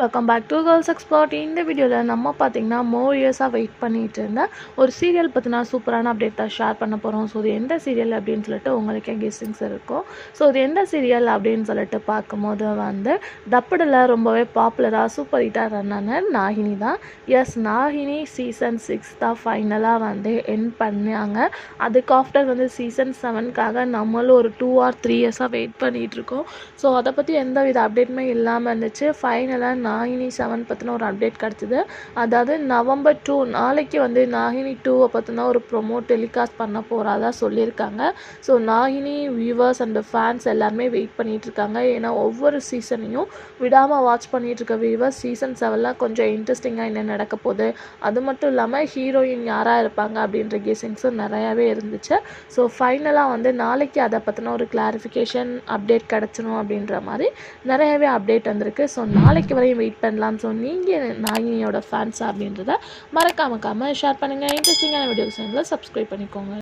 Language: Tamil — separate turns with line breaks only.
Welcome back to girls expert இந்த வீடியோவில் நம்ம பார்த்தீங்கன்னா மோர் இயர்ஸாக வெயிட் பண்ணிகிட்டு இருந்தேன் ஒரு சீரியல் பற்றினா சூப்பரான அப்டேட் தான் ஷேர் பண்ண போகிறோம் ஸோ இது எந்த சீரியல் அப்படின்னு சொல்லிட்டு உங்களுக்கே கெஸ்ஸிங்ஸ் இருக்கும். ஸோ இது எந்த சீரியல் அப்படின்னு சொல்லிட்டு பார்க்கும்போது வந்து தப்படில் ரொம்பவே பாப்புலராக சூப்பர் ஹிட்டாக ரன்னான நாகினி தான். எஸ் நாகினி சீசன் சிக்ஸ் தான் ஃபைனலாக வந்து என் பண்ணாங்க. அதுக்கு ஆஃப்டர் வந்து சீசன் செவனுக்காக நம்மளும் ஒரு டூ ஆர் த்ரீ இயர்ஸாக வெயிட் பண்ணிகிட்டு இருக்கோம். ஸோ அதை பற்றி எந்த வித அப்டேட்டுமே இல்லாமல் இருந்துச்சு ஃபைனலாக நாகினி செவன் பற்றின ஒரு அப்டேட் கிடச்சிது. அதாவது நவம்பர் டூ நாளைக்கு வந்து நாகினி டூவை பற்றின ஒரு ப்ரொமோ டெலிகாஸ்ட் பண்ண போகிறதா சொல்லியிருக்காங்க. So Nagini viewers and fans எல்லாருமே வெயிட் பண்ணிகிட்டு இருக்காங்க ஏன்னா ஒவ்வொரு சீசனையும் விடாமல் வாட்ச் பண்ணிகிட்ருக்க இருக்க வியூவர்ஸ் சீசன் செவனில் கொஞ்சம் இன்ட்ரெஸ்டிங்காக என்ன நடக்க போகுது. அது மட்டும் இல்லாமல் ஹீரோயின் யாராக இருப்பாங்க அப்படின்ற கெஸிங்ஸும் நிறையாவே இருந்துச்சு. ஸோ ஃபைனலாக வந்து நாளைக்கு அதை பற்றின ஒரு கிளாரிஃபிகேஷன் அப்டேட் கிடச்சிரும் அப்படின்ற மாதிரி நிறையவே அப்டேட் வந்திருக்கு. ஸோ நாளைக்கு வரையும் வெயிட் பண்ணலாம்னு ஸோ நீங்கள் நாகினியோட ஃபேன்ஸ் அப்படின்றத மறக்காமக்காமல் ஷேர் பண்ணுங்கள் இன்ட்ரெஸ்டிங்கான வீடியோஸ் சப்ஸ்கிரைப் பண்ணிக்கோங்க.